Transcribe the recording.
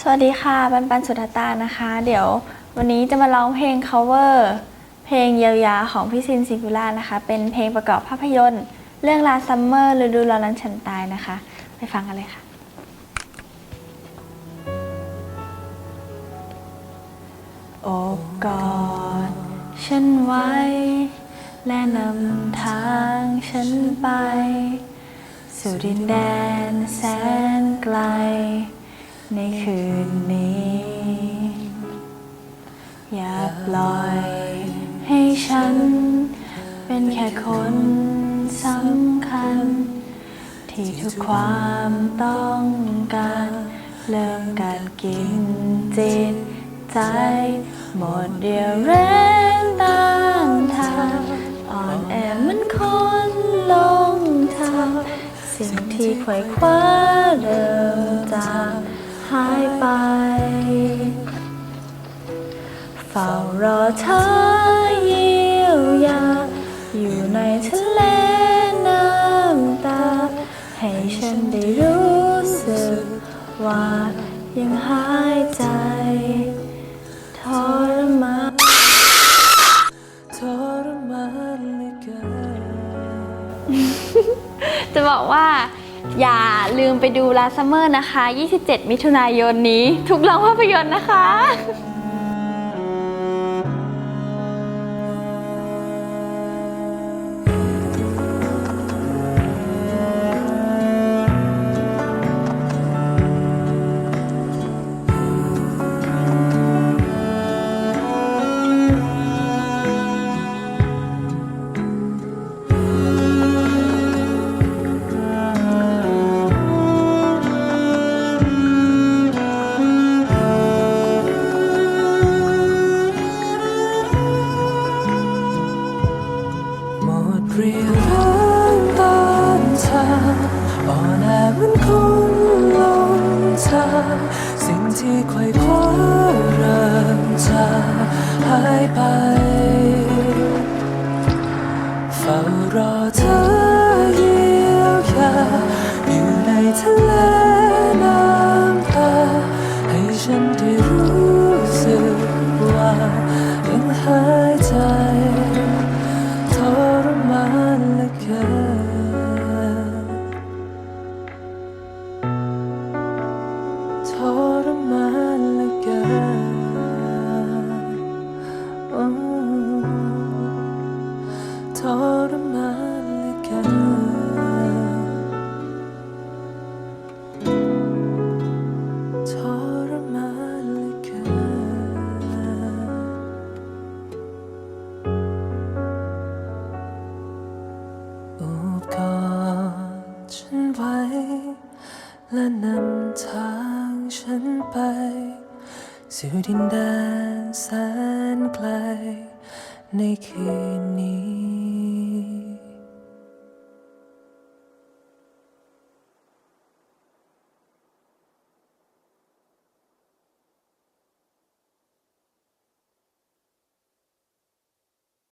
สวัสดีค่ะ ปันปันสุธตานะคะ เดี๋ยววันนี้จะมาร้องเพลง cover เพลงเยียวยาของพี่ซินซิกุล่านะคะ เป็นเพลงประกอบภาพยนตร์ เรื่องลาซัมเมอร์ฤดูร้อนนั้นฉันตายนะคะ ไปฟังกันเลยค่ะ โอบกอดฉันไว้ และนำทางฉันไป สู่ดินแดนแสนไกล ในคืนนี้ อย่าปล่อยให้ฉัน เป็นแค่คนสำคัญ ที่ทุกความต้องการ เริ่มการกินจิตใจ หมดเดียวแรงต้านทานอ่อนแอเหมันคนลงทางสิ่งที่ไขว่คว้าเริ่มจาง หายไป เฝ้ารอเธอเยียวยา อยู่ในทะเลน้ำตา ให้ฉันได้รู้สึกว่ายังหายใจทรมานทรมานเหลือเกินจะบอกว่า อย่าลืมไปดูลาซัมเมอร์นะคะ 27 มิถุนายนนี้ ทุกโรงภาพยนตร์นะคะ รียวแรงต้านทานอ่อนแอเหมือนคนลงทางสิ่งที่ไขว่คว้าเริ่มจะหายไปเฝ้ารอ โอ้ทรมานเหลือเกินทรมาน สู่ดินแดนแสนไกลในคืนนี้